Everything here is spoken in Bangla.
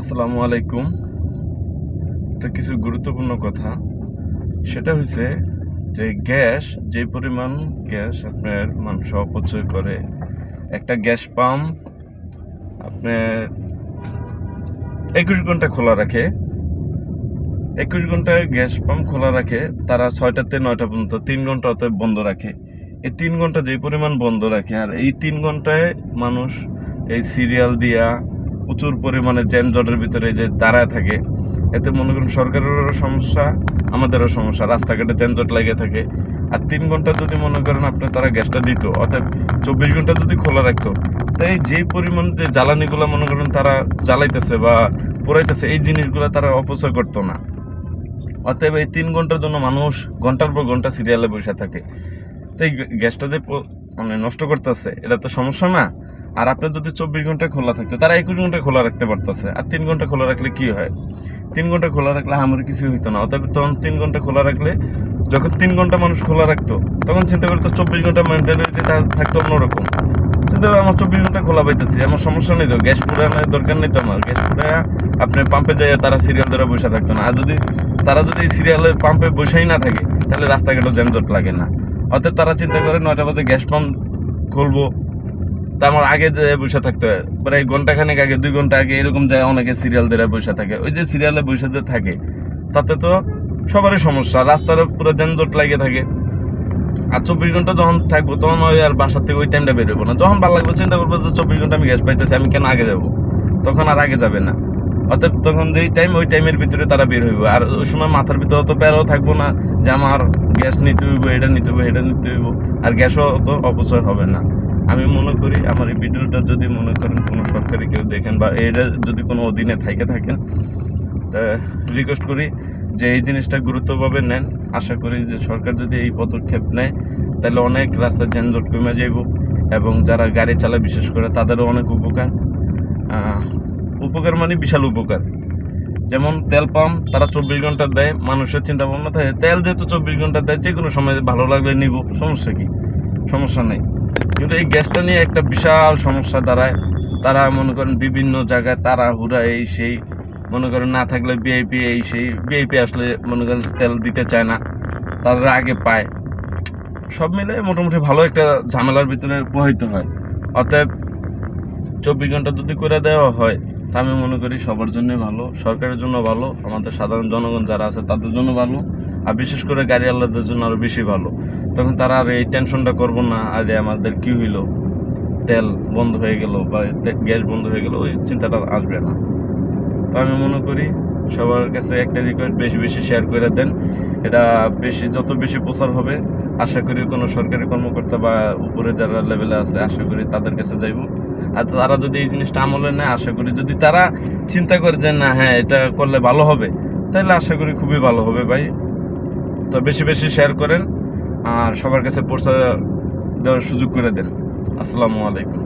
আসসালামু আলাইকুম। তো কিছু গুরুত্বপূর্ণ কথা। সেটা হচ্ছে যে গ্যাস, যে পরিমাণ গ্যাস আপনার মানুষ অপচয় করে, একটা গ্যাস পাম্প আপনার একুশ ঘণ্টা খোলা রাখে, একুশ ঘণ্টা গ্যাস পাম্প খোলা রাখে, তারা ছয়টাতে নয়টা পর্যন্ত, তিন ঘণ্টা অতএব বন্ধ রাখে। এই তিন ঘণ্টা যে পরিমাণ বন্ধ রাখে, আর এই তিন ঘন্টায় মানুষ এই সিরিয়াল দিয়া প্রচুর পরিমাণে যানজটের ভিতরে যে দাঁড়ায় থাকে, এতে মনে করুন সরকারেরও সমস্যা, আমাদেরও সমস্যা, রাস্তাঘাটে যানজট লেগে থাকে। আর তিন ঘণ্টা যদি মনে করেন আপনি তারা গ্যাসটা দিত, অর্থাৎ চব্বিশ ঘণ্টা যদি খোলা রাখতো, তাই যে পরিমাণ যে জ্বালানিগুলো মনে করেন তারা জ্বালাইতেছে বা পোড়াইতেছে, এই জিনিসগুলো তারা অপচয় করতো না। অতএব এই তিন ঘণ্টার জন্য মানুষ ঘণ্টার পর ঘণ্টা সিরিয়ালে বসে থাকে। তো এই গ্যাসটা যে মানে নষ্ট করতেছে, এটা তো সমস্যা না। আর আপনি যদি চব্বিশ ঘণ্টা খোলা থাকতো, তারা একুশ ঘণ্টা খোলা রাখতে পারতেছে। আর তিন ঘণ্টা খোলা রাখলে কি হয়? তিন ঘণ্টা খোলা রাখলে আমার কিছু হইতো না। অতএব তখন তিন ঘণ্টা খোলা রাখলে যখন তিন ঘণ্টা মানুষ খোলা রাখতো, তখন চিন্তা করতো চব্বিশ ঘণ্টা মেন্টালিটি থাকতো অন্যরকম। চিন্তা করে, আমার চব্বিশ ঘণ্টা খোলা পাইতেছি, আমার সমস্যা নেই তো, গ্যাস পুরানোর দরকার নেই তো আমার। গ্যাস পুরায়া আপনি পাম্পে যাই তারা সিরিয়াল ধরে বসে থাকতো না। আর যদি তারা যদি সিরিয়ালে পাম্পে বসেই না থাকে, তাহলে রাস্তাঘাটও যানজট লাগে না। অতএব তারা চিন্তা করে, নয়টা বাজে গ্যাস পাম্প খুলবো তা আমার আগে যে বসে থাকতে হয় প্রায় ঘন্টাখানেক আগে, দুই ঘণ্টা আগে এরকম যায় অনেকে সিরিয়াল ধরে বসে থাকে। ওই যে সিরিয়ালে বসে যে থাকে, তাতে তো সবারই সমস্যা। রাস্তার পুরো যানজট লাগে থাকে। আর চব্বিশ ঘণ্টা যখন থাকব, তখন ওই আর বাসার থেকে ওই টাইমটা বেরোবো না। যখন ভালো লাগবে, চিন্তা করব যে চব্বিশ ঘণ্টা আমি গ্যাস পাইতেছি, আমি কেন আগে যাব? তখন আর আগে যাবে না। অর্থাৎ তখন যেই টাইম ওই টাইমের ভিতরে তারা বের হইব। আর ওই সময় মাথার ভিতরে অত প্যারাও থাকব না যে আমার গ্যাস নিতে হইব, এটা নিতে হইব, এটা নিতে হইব। আর গ্যাসও অত অপচয় হবে না। আমি মনে করি আমার এই ভিডিওটা যদি মনে করেন কোনো সরকারি কেউ দেখেন বা এটা যদি কোনো অধীনে থাইকে থাকেন, তা রিকোয়েস্ট করি যে এই জিনিসটা গুরুত্বভাবে নেন। আশা করি যে সরকার যদি এই পদক্ষেপ নেয়, তাহলে অনেক রাস্তার যানজট কমে যাইব এবং যারা গাড়ি চালায় বিশেষ করে তাদেরও অনেক উপকার। উপকার মানে বিশাল উপকার। যেমন তেল পাম্প তারা চব্বিশ ঘণ্টা দেয়, মানুষের চিন্তা ভাবনা থাকে, তেল যেহেতু চব্বিশ ঘণ্টা দেয় যে কোনো সময় ভালো লাগলে নিব, সমস্যা কি? সমস্যা নেই। কিন্তু এই গ্যাসটা নিয়ে একটা বিশাল সমস্যা দাঁড়ায়। তারা মনে করেন বিভিন্ন জায়গায় তারা হুরা এই সেই, মনে করেন না থাকলে বিআইপি এই সেই বিআইপি আসলে মনে করেন তেল দিতে চায় না তারা আগে পায়। সব মিলে মোটামুটি ভালো একটা ঝামেলার ভিতরে প্রবাহিত হয়। অতএব চব্বিশ ঘণ্টা যদি করে দেওয়া হয়, তা আমি মনে করি সবার জন্য ভালো, সরকারের জন্য ভালো, আমাদের সাধারণ জনগণ যারা আছে তাদের জন্য ভালো। আর বিশেষ করে গাড়ি আল্লাহদের জন্য আরও বেশি ভালো। তখন তারা আর এই টেনশনটা করব না, আরে আমাদের কি হইল? তেল বন্ধ হয়ে গেল বা গ্যাস বন্ধ হয়ে গেল, ওই চিন্তাটা আসবে না। তো আমি মনে করি সবার কাছে একটা রিকোয়েস্ট বেশি বেশি শেয়ার করে দেন। এটা বেশি, যত বেশি প্রচার হবে, আশা করি কোনো সরকারি কর্মকর্তা বা উপরে যারা লেভেলে আছে, আশা করি তাদের কাছে যাইব। আর তারা যদি এই জিনিসটা আমলে নেয়, আশা করি যদি তারা চিন্তা করে যে না হ্যাঁ এটা করলে ভালো হবে, তাহলে আশা করি খুবই ভালো হবে ভাই। তো বেশি বেশি শেয়ার করেন আর সবার কাছে পৌঁছা দেওয়ার সুযোগ করে দেন। আসসালামু আলাইকুম।